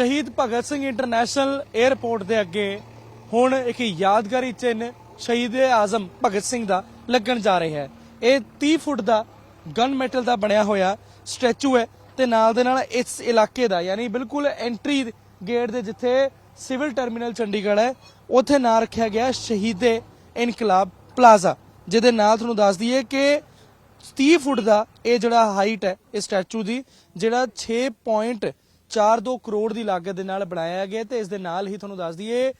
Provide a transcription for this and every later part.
ਸ਼ਹੀਦ Bhagat Singh international airport ਦੇ ਅੱਗੇ ਹੁਣ ਇੱਕ ਯਾਦਗਾਰੀ ਚਿੰਨ੍ਹ ਸ਼ਹੀਦ ਆਜ਼ਮ ਭਗਤ ਸਿੰਘ ਦਾ ਲੱਗਣ ਜਾ ਰਿਹਾ ਹੈ। ਇਹ 30 ਫੁੱਟ ਦਾ ਗਨ ਮੈਟਲ ਦਾ ਬਣਿਆ ਹੋਇਆ ਸਟੈਚੂ ਹੈ ਤੇ ਨਾਲ ਦੇ ਨਾਲ ਇਸ ਇਲਾਕੇ ਦਾ ਯਾਨੀ ਬਿਲਕੁਲ ਐਂਟਰੀ ਗੇਟ ਦੇ ਜਿੱਥੇ ਸਿਵਲ ਟਰਮੀਨਲ ਚੰਡੀਗੜ੍ਹ ਹੈ, ਉੱਥੇ ਨਾਂ ਰੱਖਿਆ ਗਿਆ ਸ਼ਹੀਦੇ ਇਨਕਲਾਬ ਪਲਾਜ਼ਾ, ਜਿਹਦੇ ਨਾਲ ਤੁਹਾਨੂੰ ਦੱਸ ਦਈਏ ਕਿ 30 ਫੁੱਟ ਦਾ ਇਹ ਜਿਹੜਾ ਹਾਈਟ ਹੈ ਇਸ ਸਟੈਚੂ ਦੀ, ਜਿਹੜਾ 6.42 ਕਰੋੜ ਦੀ ਲਾਗਤ ਦੇ ਨਾਲ ਬਣਾਇਆ ਗਿਆ ਤੇ ਇਸ ਦੇ ਨਾਲ ਹੀ ਤੁਹਾਨੂੰ ਦੱਸ ਦਈਏ,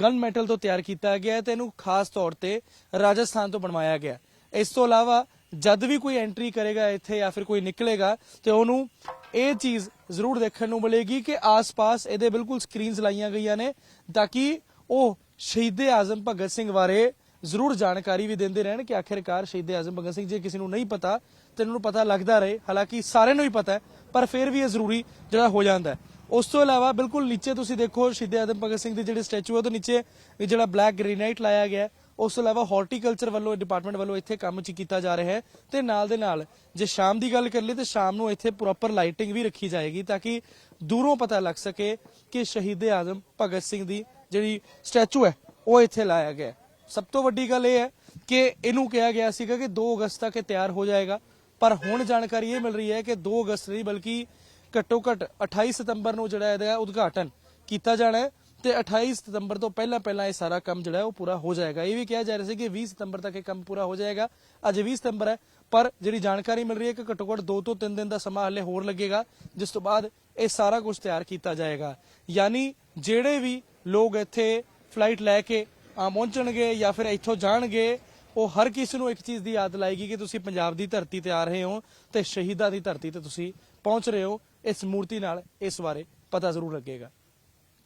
ਗਨ ਮੈਟਲ ਤੋਂ ਤਿਆਰ ਕੀਤਾ ਗਿਆ ਹੈ ਤੇ ਇਹਨੂੰ ਖਾਸ ਤੌਰ ਤੇ ਰਾਜਸਥਾਨ ਤੋਂ ਬਣਵਾਇਆ ਗਿਆ। ਇਸ ਤੋਂ ਇਲਾਵਾ, ਜਦ ਵੀ ਕੋਈ ਐਂਟਰੀ ਕਰੇਗਾ ਇੱਥੇ ਜਾਂ ਫਿਰ ਕੋਈ ਨਿਕਲੇਗਾ ਤੇ ਉਹਨੂੰ ਇਹ ਚੀਜ਼ ਜ਼ਰੂਰ ਦੇਖਣ ਨੂੰ ਮਿਲੇਗੀ ਕਿ ਆਸ-ਪਾਸ ਇਹਦੇ ਬਿਲਕੁਲ ਸਕਰੀਨਸ ਲਾਈਆਂ ਗਈਆਂ ਨੇ ਤਾਂ ਕਿ ਉਹ ਸ਼ਹੀਦ ਆਜ਼ਮ ਭਗਤ ਸਿੰਘ ਬਾਰੇ ਜ਼ਰੂਰ ਜਾਣਕਾਰੀ ਵੀ ਦਿੰਦੇ ਰਹਿਣ ਕਿ ਆਖਿਰਕਾਰ ਸ਼ਹੀਦ ਆਜ਼ਮ ਭਗਤ ਸਿੰਘ ਜੇ, ਕਿਸੇ ਨੂੰ ਨਹੀਂ ਪਤਾ ਤੇ ਇਹਨਾਂ ਨੂੰ ਪਤਾ ਲੱਗਦਾ ਰਹੇ। ਹਾਲਾਂਕਿ ਸਾਰਿਆਂ ਨੂੰ ਹੀ ਪਤਾ ਹੈ, ਪਰ ਫਿਰ ਵੀ ਇਹ ਜ਼ਰੂਰੀ ਜਿਹੜਾ ਹੋ ਜਾਂਦਾ ਹੈ। ਉਸ ਤੋਂ ਇਲਾਵਾ ਬਿਲਕੁਲ ਨੀਚੇ ਤੁਸੀਂ ਦੇਖੋ, ਸ਼ਹੀਦ ਆਜ਼ਮ ਭਗਤ ਸਿੰਘ ਦੇ ਜਿਹੜੇ ਸਟੈਚੂ ਉਹਦੇ ਨੀਚੇ ਜਿਹੜਾ ਬਲੈਕ ਗ੍ਰੇਨਾਈਟ ਲਾਇਆ ਗਿਆ ਉਸ ਤੋਂ ਇਲਾਵਾ ਹਾਰਟੀਕਲਚਰ ਵੱਲੋਂ, ਡਿਪਾਰਟਮੈਂਟ ਵੱਲੋਂ ਇੱਥੇ ਕੰਮ ਚ ਕੀਤਾ ਜਾ ਰਿਹਾ ਹੈ। ਤੇ ਨਾਲ ਦੇ ਨਾਲ, ਜੇ ਸ਼ਾਮ ਦੀ ਗੱਲ ਕਰ ਲਈ ਤੇ ਸ਼ਾਮ ਨੂੰ ਇੱਥੇ ਪ੍ਰੋਪਰ ਲਾਈਟਿੰਗ ਵੀ ਰੱਖੀ ਜਾਏਗੀ ਤਾਂ ਕਿ ਦੂਰੋਂ ਪਤਾ ਲੱਗ ਸਕੇ ਕਿ ਸ਼ਹੀਦ ਆਜ਼ਮ ਭਗਤ ਸਿੰਘ ਦੀ ਜਿਹੜੀ ਸਟੈਚੂ ਹੈ, ਉਹ ਇੱਥੇ ਲਾਇਆ ਗਿਆ ਸਭ ਤੋਂ ਵੱਡੀ ਗੱਲ ਇਹ ਹੈ ਕਿ ਇਹਨੂੰ ਕਿਹਾ ਗਿਆ ਸੀਗਾ ਕਿ 2 ਅਗਸਤ ਤੱਕ ਇਹ ਤਿਆਰ ਹੋ ਜਾਏਗਾ। ਪਰ ਹੁਣ ਜਾਣਕਾਰੀ ਇਹ ਮਿਲ ਰਹੀ ਹੈ ਕਿ 2 ਅਗਸਤ ਨਹੀਂ, ਬਲਕਿ ਘੱਟੋ ਘੱਟ 28 ਸਤੰਬਰ ਨੂੰ ਜਿਹੜਾ ਇਹਦਾ ਉਦਘਾਟਨ ਕੀਤਾ ਜਾਣਾ ਹੈ ਤੇ 28 ਸਤੰਬਰ ਤੋਂ ਪਹਿਲਾਂ ਪਹਿਲਾਂ ਇਹ ਸਾਰਾ ਕੰਮ ਜਿਹੜਾ ਉਹ ਪੂਰਾ ਹੋ ਜਾਏਗਾ। ਇਹ ਵੀ ਕਿਹਾ ਜਾ ਰਿਹਾ ਸੀ ਕਿ 20 ਸਤੰਬਰ ਤੱਕ ਇਹ ਕੰਮ ਪੂਰਾ ਹੋ ਜਾਏਗਾ। ਅੱਜ 20 ਸਤੰਬਰ ਹੈ, ਪਰ ਜਿਹੜੀ ਜਾਣਕਾਰੀ ਮਿਲ ਰਹੀ ਹੈ ਕਿ ਘੱਟੋ ਘੱਟ 2 ਤੋਂ 3 ਦਿਨ ਦਾ ਸਮਾਂ ਹਲੇ ਹੋਰ ਲੱਗੇਗਾ, ਜਿਸ ਤੋਂ ਬਾਅਦ ਇਹ ਸਾਰਾ ਕੁਝ ਤਿਆਰ ਕੀਤਾ ਜਾਏਗਾ। ਯਾਨੀ ਜਿਹੜੇ ਵੀ ਲੋਕ ਇੱਥੇ ਫਲਾਈਟ ਲੈ ਕੇ ਪਹੁੰਚਣਗੇ ਜਾਂ ਫਿਰ ਇੱਥੋਂ ਜਾਣਗੇ, ਉਹ ਹਰ ਕਿਸੇ ਨੂੰ ਇੱਕ ਚੀਜ਼ ਦੀ ਯਾਦ ਲਾਏਗੀ ਕਿ ਤੁਸੀਂ ਪੰਜਾਬ ਦੀ ਧਰਤੀ ਤੇ ਆ ਰਹੇ ਹੋ ਤੇ ਸ਼ਹੀਦਾਂ ਦੀ ਧਰਤੀ ਤੇ ਤੁਸੀਂ ਪਹੁੰਚ ਰਹੇ ਹੋ। ਇਸ ਮੂਰਤੀ ਨਾਲ ਇਸ ਬਾਰੇ ਪਤਾ ਜ਼ਰੂਰ ਲੱਗੇਗਾ।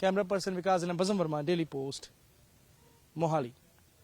ਕੈਮਰਾ ਪਰਸਨ ਵਿਕਾਸ ਨਬਜ਼ਮ ਵਰਮਾ ਡੇਲੀ ਪੋਸਟ ਮੋਹਾਲੀ।